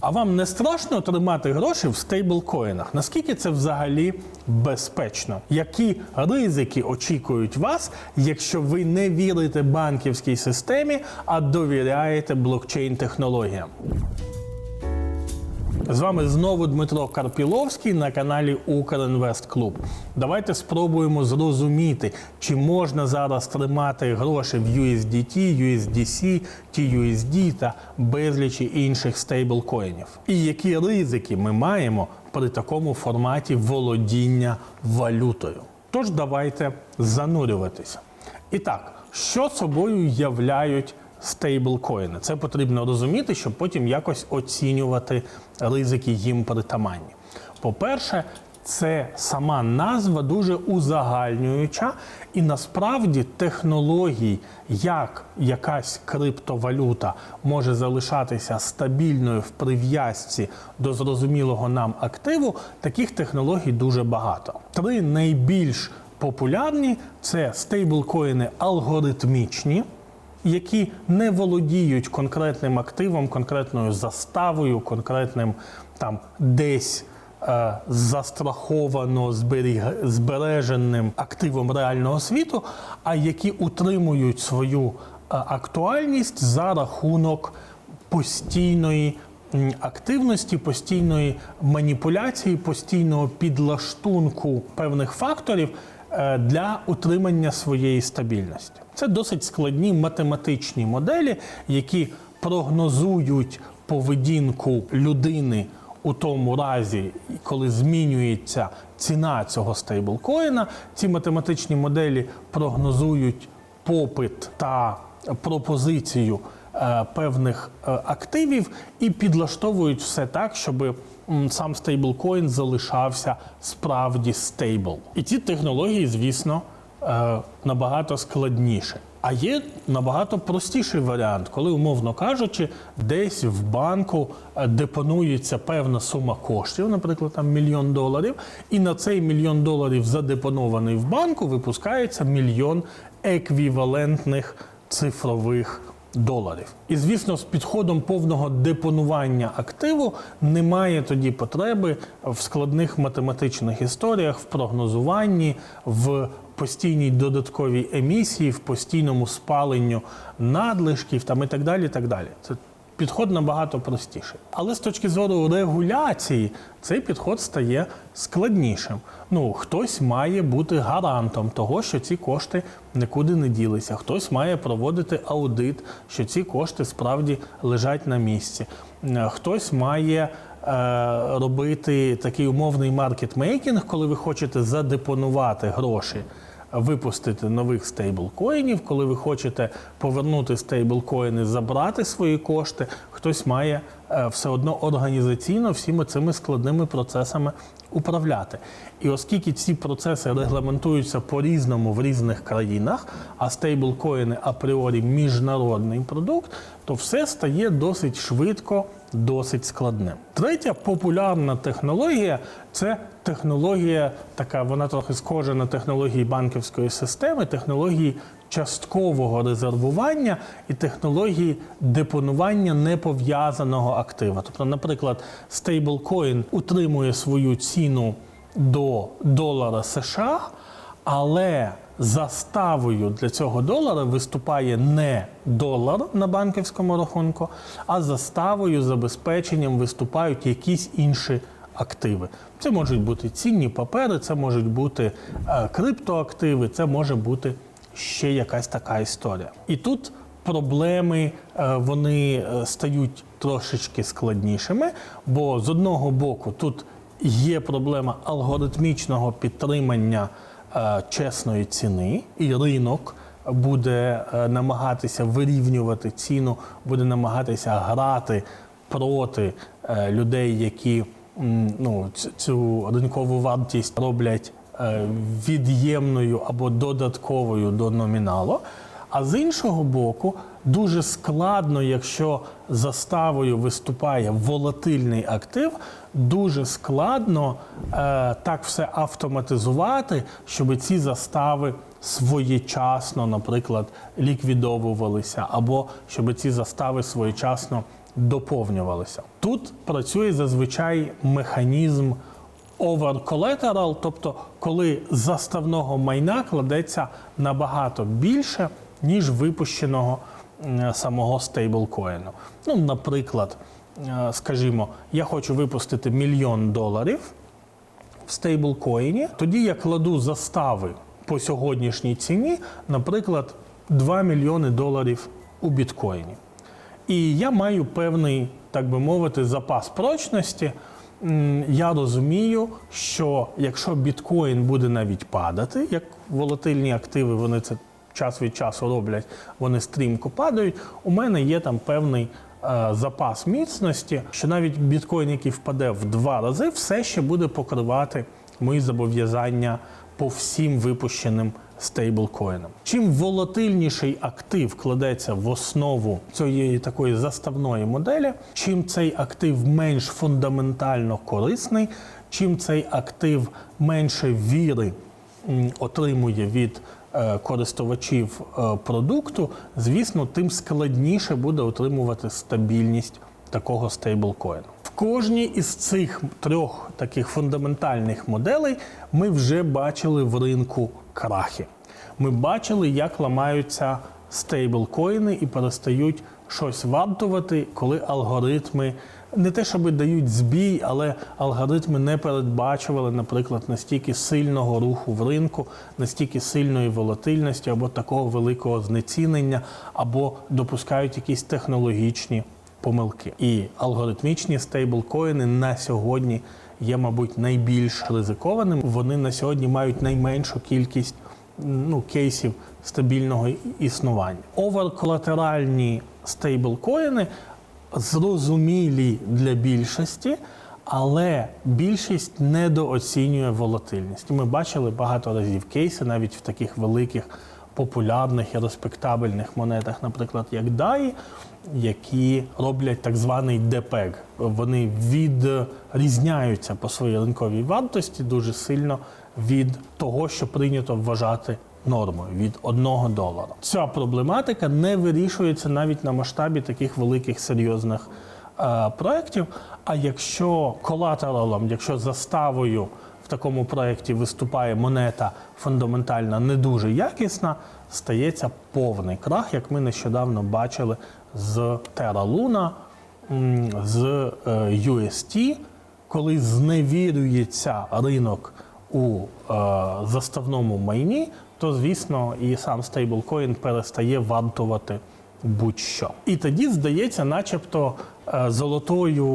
А вам не страшно тримати гроші в стейблкоїнах? Наскільки це взагалі безпечно? Які ризики очікують вас, якщо ви не вірите банківській системі, а довіряєте блокчейн-технологіям? З вами знову Дмитро Карпіловський на каналі Укрінвест Клуб. Давайте спробуємо зрозуміти, чи можна зараз тримати гроші в USDT, USDC, TUSD та безлічі інших стейблкоїнів. І які ризики ми маємо при такому форматі володіння валютою. Тож давайте занурюватися. І так, що собою являють стейблкоїни? Це потрібно розуміти, щоб потім якось оцінювати ризики їм притаманні. По-перше, це сама назва дуже узагальнююча, і насправді технологій, як якась криптовалюта може залишатися стабільною в прив'язці до зрозумілого нам активу, таких технологій дуже багато. Три найбільш популярні це стейблкоїни алгоритмічні які не володіють конкретним активом, конкретною заставою, конкретним там десь е, застраховано зберіг, збереженим активом реального світу, а які утримують свою е, актуальність за рахунок постійної активності, постійної маніпуляції, постійного підлаштунку певних факторів для утримання своєї стабільності. Це досить складні математичні моделі, які прогнозують поведінку людини у тому разі, коли змінюється ціна цього стейблкоїна. Ці математичні моделі прогнозують попит та пропозицію е, певних е, активів і підлаштовують все так, щоб м, сам стейблкоін залишався справді стейбл. І ці технології, звісно, е, набагато складніше. А є набагато простіший варіант, коли, умовно кажучи, десь в банку е, депонується певна сума коштів, наприклад, там мільйон доларів, і на цей мільйон доларів задепонований в банку випускається мільйон еквівалентних цифрових доларів. І звісно, з підходом повного депонування активу немає тоді потреби в складних математичних історіях, в прогнозуванні, в постійній додатковій емісії, в постійному спаленню надлишків там і так далі. і так далі. Це підход набагато простіший. Але з точки зору регуляції цей підход стає складнішим. Ну, хтось має бути гарантом того, що ці кошти нікуди не ділися. Хтось має проводити аудит, що ці кошти справді лежать на місці. Хтось має е, робити такий умовний маркетмейкінг, коли ви хочете задепонувати гроші випустити нових стейблкоїнів. Коли ви хочете повернути стейблкоїни, забрати свої кошти, хтось має е, все одно організаційно всіми цими складними процесами управляти. І оскільки ці процеси регламентуються по-різному в різних країнах, а стейблкоїни апріорі міжнародний продукт, то все стає досить швидко, досить складним. Третя популярна технологія це технологія, така вона трохи схожа на технології банківської системи, технології часткового резервування і технології депонування непов'язаного актива. Тобто, наприклад, стейблкоін утримує свою ціну до долара США, але заставою для цього долара виступає не долар на банківському рахунку, а заставою забезпеченням виступають якісь інші активи. Це можуть бути цінні папери, це можуть бути е, криптоактиви, це може бути ще якась така історія. І тут проблеми е, вони е, стають трошечки складнішими, бо з одного боку тут є проблема алгоритмічного підтримання чесної ціни, і ринок буде е, намагатися вирівнювати ціну, буде намагатися грати проти е, людей, які ну, цю ринкову вартість роблять е, від'ємною або додатковою до номіналу. А з іншого боку, дуже складно, якщо заставою виступає волатильний актив, дуже складно е, так все автоматизувати, щоб ці застави своєчасно, наприклад, ліквідовувалися, або щоб ці застави своєчасно доповнювалися. Тут працює зазвичай механізм over collateral, тобто коли заставного майна кладеться набагато більше, ніж випущеного самого стейблкоїну. Ну, наприклад, е, скажімо, я хочу випустити мільйон доларів в стейблкоїні, тоді я кладу застави по сьогоднішній ціні, наприклад, 2 мільйони доларів у біткоїні. І я маю певний, так би мовити, запас прочності. Я розумію, що якщо біткоін буде навіть падати, як волатильні активи, вони це час від часу роблять, вони стрімко падають. У мене є там певний е, запас міцності, що навіть біткоін, який впаде в два рази, все ще буде покривати мої зобов'язання по всім випущеним стейблкоїнам. Чим волатильніший актив кладеться в основу цієї такої заставної моделі, чим цей актив менш фундаментально корисний, чим цей актив менше віри отримує від користувачів е, продукту, звісно, тим складніше буде отримувати стабільність такого стейблкоїну. В кожній із цих трьох таких фундаментальних моделей ми вже бачили в ринку крахи. Ми бачили, як ламаються стейблкоїни і перестають щось вартувати, коли алгоритми не те, щоб дають збій, але алгоритми не передбачували, наприклад, настільки сильного руху в ринку, настільки сильної волатильності або такого великого знецінення, або допускають якісь технологічні помилки. І алгоритмічні стейблкоїни на сьогодні є, мабуть, найбільш ризикованим. Вони на сьогодні мають найменшу кількість ну, кейсів стабільного існування. Оверколатеральні стейблкоїни зрозумілі для більшості, але більшість недооцінює волатильність. Ми бачили багато разів кейси, навіть в таких великих популярних і респектабельних монетах, наприклад, як DAI, які роблять так званий депег. Вони відрізняються по своїй ринковій вартості дуже сильно від того, що прийнято вважати нормою від 1 долара. Ця проблематика не вирішується навіть на масштабі таких великих серйозних е, проєктів. А якщо колатералом, якщо заставою в такому проєкті виступає монета фундаментальна не дуже якісна, стається повний крах, як ми нещодавно бачили з Luna, з е, UST, коли зневірюється ринок у е, заставному майні, то звісно і сам стейблкоін перестає вартувати будь-що. І тоді здається, начебто е, золотою,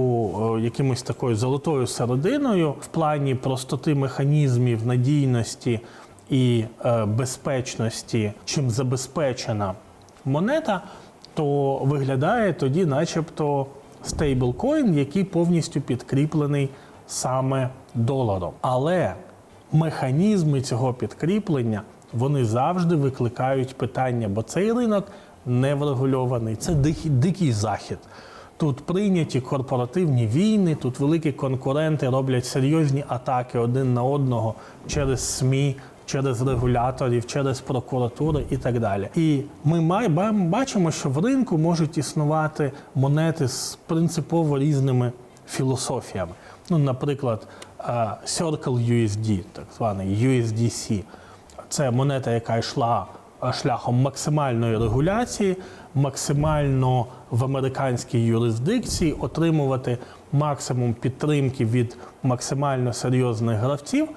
е, якимось такою золотою серединою в плані простоти механізмів, надійності і е, безпечності, чим забезпечена монета, то виглядає тоді, начебто, стейблкоін, який повністю підкріплений саме доларом. Але механізми цього підкріплення вони завжди викликають питання, бо цей ринок не врегульований. Це дикий, дикий захід. Тут прийняті корпоративні війни, тут великі конкуренти роблять серйозні атаки один на одного через СМІ, через регуляторів, через прокуратури і так далі. І ми бачимо, що в ринку можуть існувати монети з принципово різними філософіями. Ну, наприклад, е, Circle USD, так званий USDC. Це монета, яка йшла е, шляхом максимальної регуляції, максимально в американській юрисдикції отримувати максимум підтримки від максимально серйозних гравців.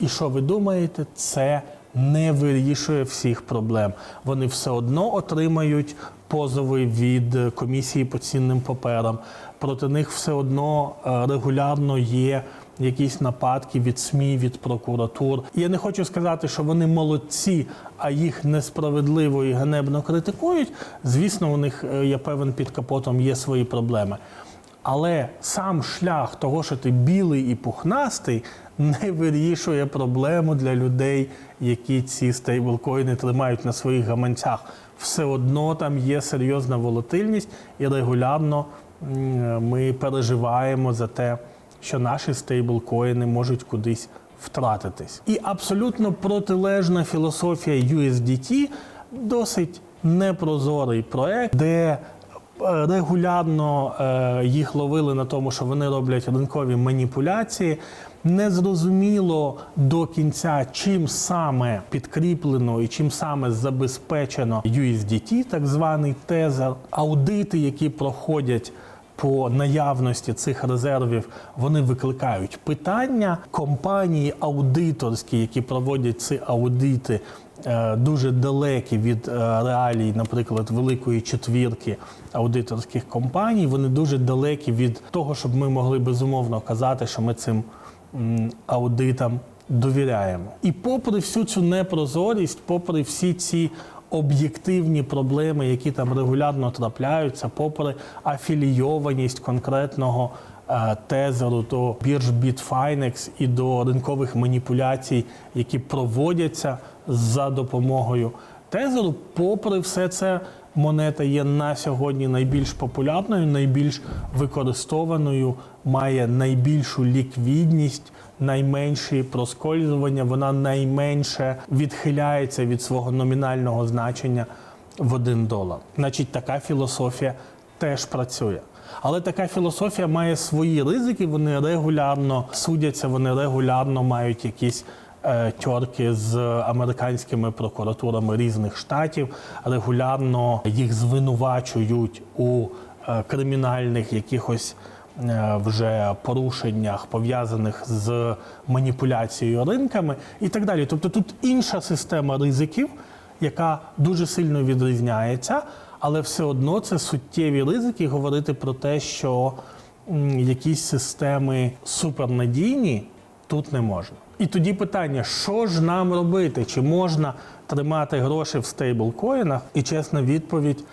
І що ви думаєте, це не вирішує всіх проблем. Вони все одно отримають позови від комісії по цінним паперам. Проти них все одно е, регулярно є якісь нападки від СМІ, від прокуратур. Я не хочу сказати, що вони молодці, а їх несправедливо і ганебно критикують. Звісно, у них е, я певен під капотом є свої проблеми. Але сам шлях того, що ти білий і пухнастий, не вирішує проблему для людей, які ці стейблкоїни тримають на своїх гаманцях. Все одно там є серйозна волатильність, і регулярно ми переживаємо за те, що наші стейблкоїни можуть кудись втратитись. І абсолютно протилежна філософія USDT досить непрозорий проект, де Е, Регулярно е, їх ловили на тому, що вони роблять ринкові маніпуляції. Незрозуміло до кінця, чим саме підкріплено і чим саме забезпечено USDT, так званий тезер. Аудити, які проходять по наявності цих резервів, вони викликають питання. Компанії аудиторські, які проводять ці аудити, е, дуже далекі від е, реалій, наприклад, великої четвірки аудиторських компаній. Вони дуже далекі від того, щоб ми могли безумовно казати, що ми цим аудитам довіряємо. І попри всю цю непрозорість, попри всі ці об'єктивні проблеми, які там регулярно трапляються, попри афілійованість конкретного е, тезеру до бірж Bitfinex і до ринкових маніпуляцій, які проводяться за допомогою тезеру, попри все це. Монета є на сьогодні найбільш популярною, найбільш використованою, має найбільшу ліквідність, найменші проскользування. Вона найменше відхиляється від свого номінального значення в 1 долар. Значить, така філософія теж працює. Але така філософія має свої ризики. Вони регулярно судяться, вони регулярно мають якісь тьорки з американськими прокуратурами різних штатів. Регулярно їх звинувачують у е, кримінальних якихось е, вже порушеннях, пов'язаних з маніпуляцією ринками і так далі. Тобто тут інша система ризиків, яка дуже сильно відрізняється, але все одно це суттєві ризики говорити про те, що якісь системи супернадійні тут не можна. І тоді питання: що ж нам робити? Чи можна тримати гроші в стейблкоїнах? І чесна відповідь: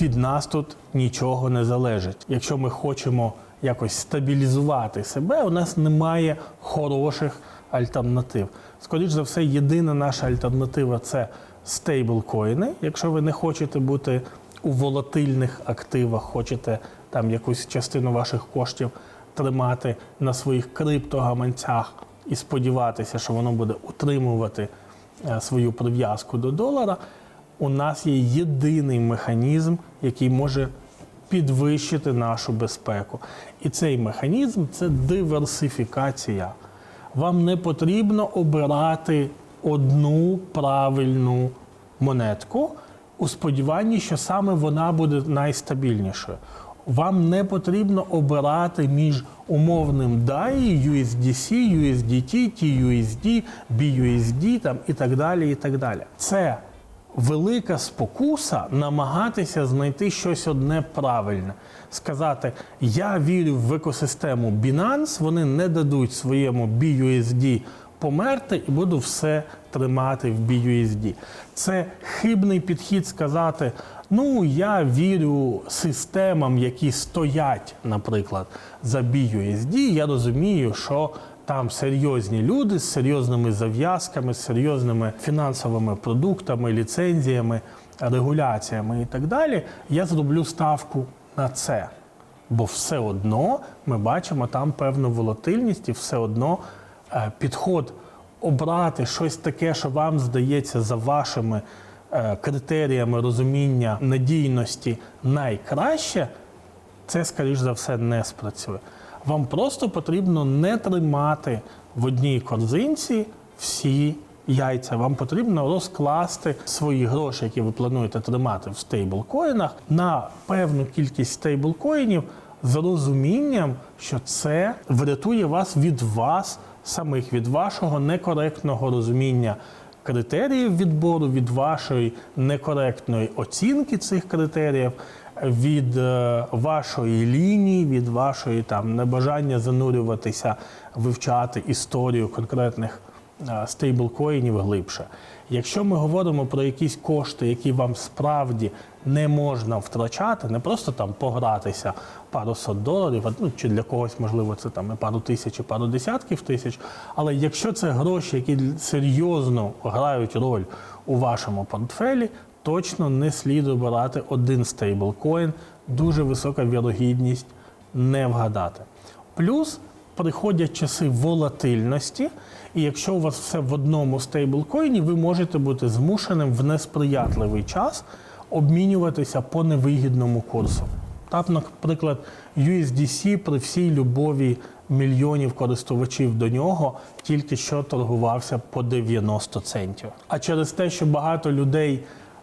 від нас тут нічого не залежить. Якщо ми хочемо якось стабілізувати себе, у нас немає хороших альтернатив. Скоріше за все, єдина наша альтернатива це стейблкоїни. Якщо ви не хочете бути у волатильних активах, хочете там якусь частину ваших коштів тримати на своїх криптогаманцях і сподіватися, що воно буде утримувати е, свою прив'язку до долара, у нас є єдиний механізм, який може підвищити нашу безпеку. І цей механізм це диверсифікація. Вам не потрібно обирати одну правильну монетку у сподіванні, що саме вона буде найстабільнішою. Вам не потрібно обирати між умовним DAI, USDC, USDT, TUSD, BUSD там, і так далі. і так далі. Це велика спокуса намагатися знайти щось одне правильне. Сказати, я вірю в екосистему Binance, вони не дадуть своєму BUSD померти і буду все тримати в BUSD. Це хибний підхід сказати, ну я вірю системам, які стоять, наприклад, за BUSD. Я розумію, що там серйозні люди з серйозними зав'язками, з серйозними фінансовими продуктами, ліцензіями, регуляціями і так далі. Я зроблю ставку на це. Бо все одно ми бачимо там певну волатильність, і все одно е, підход обрати щось таке, що вам здається за вашими критеріями розуміння надійності найкраще, це, скоріш за все, не спрацює. Вам просто потрібно не тримати в одній корзинці всі яйця. Вам потрібно розкласти свої гроші, які ви плануєте тримати в стейблкоїнах, на певну кількість стейблкоїнів з розумінням, що це врятує вас від вас самих, від вашого некоректного розуміння критеріїв відбору, від вашої некоректної оцінки цих критеріїв, від е, вашої лінії, від вашої там небажання занурюватися, вивчати історію конкретних е, стейблкоїнів глибше. Якщо ми говоримо про якісь кошти, які вам справді не можна втрачати, не просто там погратися пару сот доларів, ну, чи для когось, можливо, це там і пару тисяч, і пару десятків тисяч. Але якщо це гроші, які серйозно грають роль у вашому портфелі, точно не слід обирати один стейблкоін, дуже висока вірогідність не вгадати. Плюс приходять часи волатильності, і якщо у вас все в одному стейблкоїні, ви можете бути змушеним в несприятливий час обмінюватися по невигідному курсу. Так, наприклад, USDC при всій любові мільйонів користувачів до нього тільки що торгувався по 90 центів. А через те, що багато людей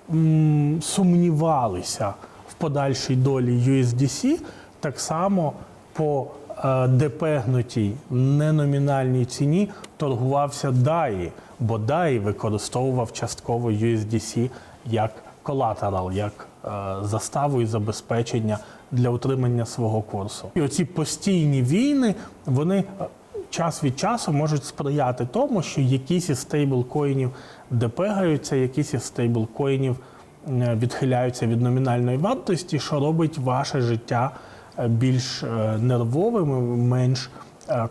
м, сумнівалися в подальшій долі USDC, так само по е, депегнутій неномінальній ціні торгувався DAI, бо DAI використовував частково USDC як колатерал, як е, заставу і забезпечення для утримання свого курсу. І оці постійні війни, вони е, час від часу можуть сприяти тому, що якісь із стейблкоїнів депегаються, якісь із стейблкоїнів е, відхиляються від номінальної вартості, що робить ваше життя більш нервовим, менш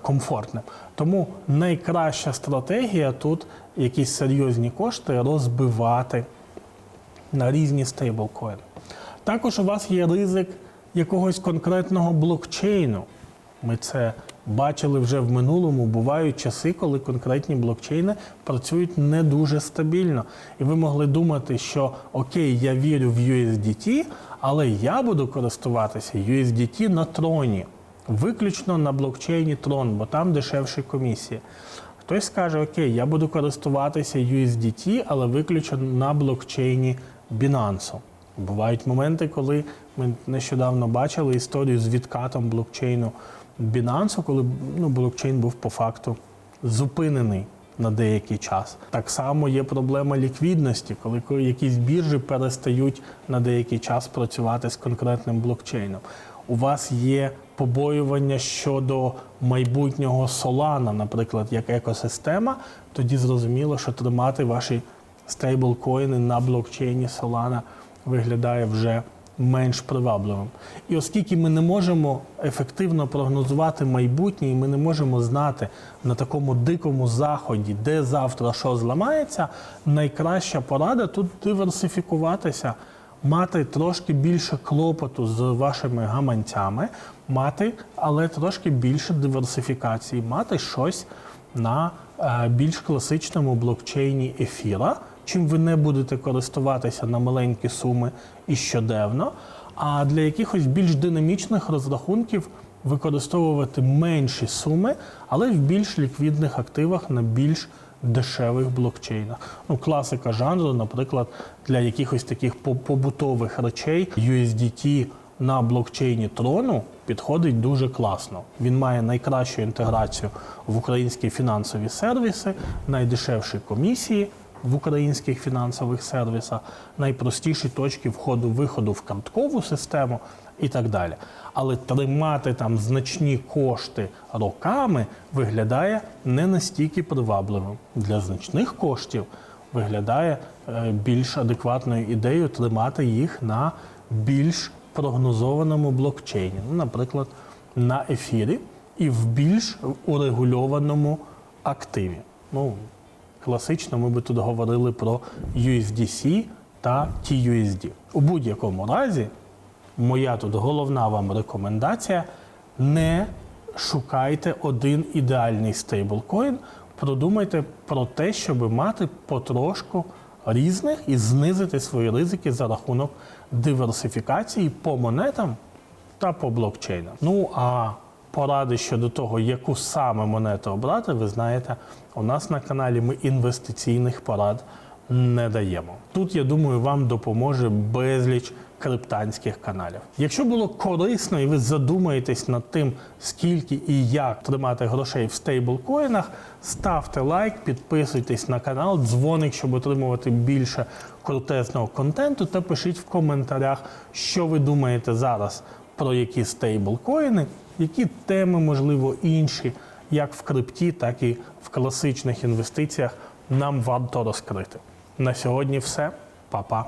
комфортним. Тому найкраща стратегія тут якісь серйозні кошти розбивати на різні стейблкоїни. Також у вас є ризик якогось конкретного блокчейну. Ми це бачили вже в минулому. Бувають часи, коли конкретні блокчейни працюють не дуже стабільно. І ви могли думати, що окей, я вірю в USDT, але я буду користуватися USDT на троні, виключно на блокчейні Tron, бо там дешевші комісії. Хтось скаже, окей, я буду користуватися USDT, але виключно на блокчейні Binance. Бувають моменти, коли ми нещодавно бачили історію з відкатом блокчейну Binance, коли ну, блокчейн був по факту зупинений на деякий час. Так само є проблема ліквідності, коли якісь біржі перестають на деякий час працювати з конкретним блокчейном. У вас є побоювання щодо майбутнього Solana, наприклад, як екосистема, тоді зрозуміло, що тримати ваші стейблкоїни на блокчейні Solana виглядає вже менш привабливим. І оскільки ми не можемо ефективно прогнозувати майбутнє, і ми не можемо знати на такому дикому заході, де завтра що зламається, найкраща порада тут диверсифікуватися, мати трошки більше клопоту з вашими гаманцями, мати, але трошки більше диверсифікації, мати щось на е, більш класичному блокчейні ефіра, чим ви не будете користуватися на маленькі суми і щоденно. А для якихось більш динамічних розрахунків використовувати менші суми, але в більш ліквідних активах на більш дешевих блокчейнах. Ну, класика жанру, наприклад, для якихось таких побутових речей USDT на блокчейні Трону підходить дуже класно. Він має найкращу інтеграцію в українські фінансові сервіси, найдешевші комісії в українських фінансових сервісах, найпростіші точки входу-виходу в карткову систему і так далі. Але тримати там значні кошти роками виглядає не настільки привабливим. Для значних коштів виглядає е, більш адекватною ідеєю тримати їх на більш прогнозованому блокчейні, ну, наприклад, на ефірі і в більш урегульованому активі. Ну, класично ми би тут говорили про USDC та TUSD. У будь-якому разі, моя тут головна вам рекомендація: не шукайте один ідеальний стейблкоін, продумайте про те, щоб мати потрошку різних і знизити свої ризики за рахунок диверсифікації по монетам та по блокчейнам. Ну а поради щодо того, яку саме монету обрати, ви знаєте, у нас на каналі ми інвестиційних порад не даємо. Тут, я думаю, вам допоможе безліч криптанських каналів. Якщо було корисно і ви задумаєтесь над тим, скільки і як тримати грошей в стейблкоїнах, ставте лайк, підписуйтесь на канал, дзвоник, щоб отримувати більше крутезного контенту, та пишіть в коментарях, що ви думаєте зараз про які стейблкоїни, які теми, можливо, інші, як в крипті, так і в класичних інвестиціях нам варто розкрити. На сьогодні все. Па-па.